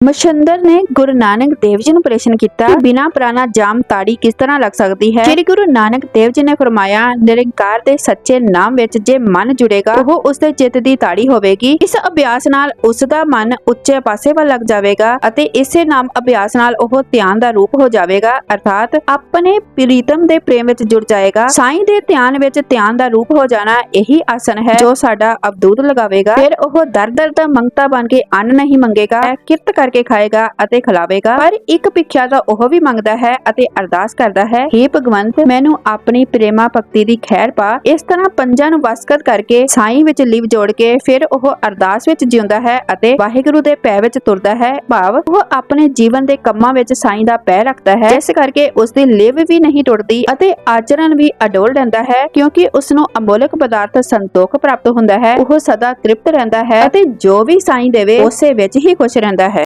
ਮਸ਼ੰਦਰ ਨੇ ਗੁਰੂ ਨਾਨਕ ਦੇਵ ਜੀ ਨੂੰ ਪ੍ਰਸ਼ਨ ਕੀਤਾ ਕਿ ਬਿਨਾ ਪ੍ਰਾਣਾ ਜਾਮ ਤਾੜੀ ਕਿਸ ਤਰ੍ਹਾਂ ਲੱਗ ਸਕਦੀ ਹੈ? ਸ੍ਰੀ ਗੁਰੂ ਨਾਨਕ ਦੇਵ ਜੀ ਨੇ ਫਰਮਾਇਆ ਨਿਰੰਕਾਰ ਦੇ ਸੱਚੇ ਨਾਮ ਵਿੱਚ ਜੇ ਮਨ ਜੁੜੇਗਾ ਉਹ ਉਸ ਦੇ ਚਿੱਤ ਦੀ ਤਾੜੀ ਹੋਵੇਗੀ। ਇਸ ਅਭਿਆਸ ਨਾਲ ਉਸ ਦਾ ਮਨ ਉੱਚੇ ਪਾਸੇ ਵੱਲ ਲੱਗ ਜਾਵੇਗਾ ਅਤੇ ਇਸੇ ਨਾਮ ਅਭਿਆਸ ਨਾਲ ਉਹ ਧਿਆਨ ਦਾ ਰੂਪ ਹੋ ਜਾਵੇਗਾ ਅਰਥਾਤ ਆਪਣੇ ਪ੍ਰੀਤਮ ਦੇ ਪ੍ਰੇਮ ਵਿੱਚ ਜੁੜ ਜਾਏਗਾ। ਸਾਈਂ ਦੇ ਧਿਆਨ ਵਿੱਚ ਧਿਆਨ ਦਾ ਰੂਪ ਹੋ ਜਾਣਾ ਇਹੀ ਆਸਨ ਹੈ ਜੋ ਸਾਡਾ ਅਬਦੂਤ ਲਗਾਵੇਗਾ। ਫਿਰ ਉਹ ਦਰ ਦਰ ਦਾ ਮੰਗਤਾ ਬਣ ਕੇ ਅੰਨ ਨਹੀਂ ਮੰਗੇਗਾ। ਕਿਰਤ ਕਰਕੇ ਖਾਏਗਾ ਅਤੇ ਖਿਲਾਵੇਗਾ। ਪਰ ਇੱਕ ਭਿਖਿਆ ਦਾ ਉਹ ਵੀ ਮੰਗਦਾ ਹੈ ਅਤੇ ਅਰਦਾਸ ਕਰਦਾ ਹੈ हे ਭਗਵੰਤ, ਮੈਨੂੰ ਆਪਣੀ ਪ੍ਰੇਮਾ ਭਗਤੀ ਦੀ ਖੈਰ ਪਾ। ਇਸ ਤਰ੍ਹਾਂ ਪੰਜਾਂ ਨੂੰ ਵਸਕਤ ਕਰਕੇ ਸਾਈਂ ਵਿੱਚ ਲਿਵ ਜੋੜ ਕੇ ਫਿਰ ਉਹ ਅਰਦਾਸ ਵਿੱਚ ਜਿਉਂਦਾ ਹੈ ਅਤੇ ਵਾਹਿਗੁਰੂ ਦੇ ਪੈ ਵਿੱਚ ਤੁਰਦਾ ਹੈ। ਭਾਵ ਉਹ ਆਪਣੇ ਜੀਵਨ ਦੇ ਕੰਮਾਂ ਵਿੱਚ ਸਾਈਂ ਦਾ ਪੈ ਰੱਖਦਾ ਹੈ। ਇਸ ਕਰਕੇ ਉਸ ਦੀ ਲਿਵ ਵੀ ਨਹੀਂ ਟੁੱਟਦੀ ਅਤੇ ਆਚਰਣ ਵੀ ਅਡੋਲ ਰਹਿੰਦਾ ਹੈ, ਕਿਉਂਕਿ ਉਸ ਨੂੰ ਅਮੋਲਕ ਪਦਾਰਥ ਸੰਤੋਖ ਪ੍ਰਾਪਤ ਹੁੰਦਾ ਹੈ। ਉਹ ਸਦਾ ਤ੍ਰਿਪਤ ਰਹਿੰਦਾ ਹੈ ਅਤੇ ਜੋ ਵੀ ਸਾਈਂ ਦੇਵੇ, ਉਸੇ ਵਿੱਚ ਹੀ ਖੁਸ਼ ਰਹਿੰਦਾ ਹੈ।